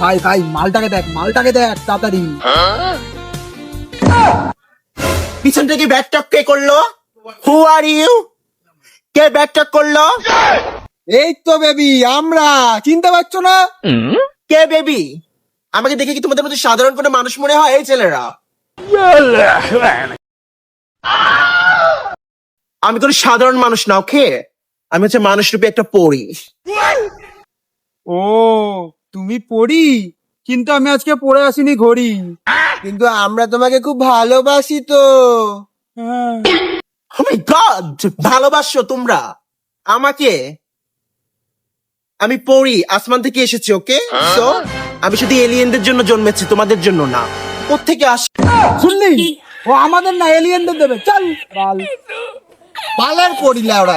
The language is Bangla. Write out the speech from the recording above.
ভাই ভাই মালটাকে দেখ মালটাকে দেখ তাড়াতাড়ি। পিছন থেকে ব্যাকটক কে করল। হু আর ইউ কে ব্যাকটক করল? এই তো বেবি আমরা। চিনতে পারছ না? কে বেবি আমাকে দেখে কি তোমাদের মধ্যে সাধারণ কোনো মানুষ মনে হয় এই ছেলেরা? আমি কোনো সাধারণ মানুষ না ওকে আমি হচ্ছে মানুষ রূপে একটা পড়ি ও তুমি পড়ি কিন্তু আমি আজকে পড়ে আসিনি ঘড়ি। কিন্তু আমরা তোমাকে খুব ভালোবাসি তো। হ্যাঁ। গড ভালোবাসো তোমরা। আমাকে আমি পড়ি আসমান থেকে এসেছি ওকে আমি শুধু এলিয়েনদের জন্য জন্মেছি তোমাদের জন্য না। কোথেকে আস শুনলি ও আমাদের না এলিয়েনদের দেবে। চল বালের পড়ি ওরা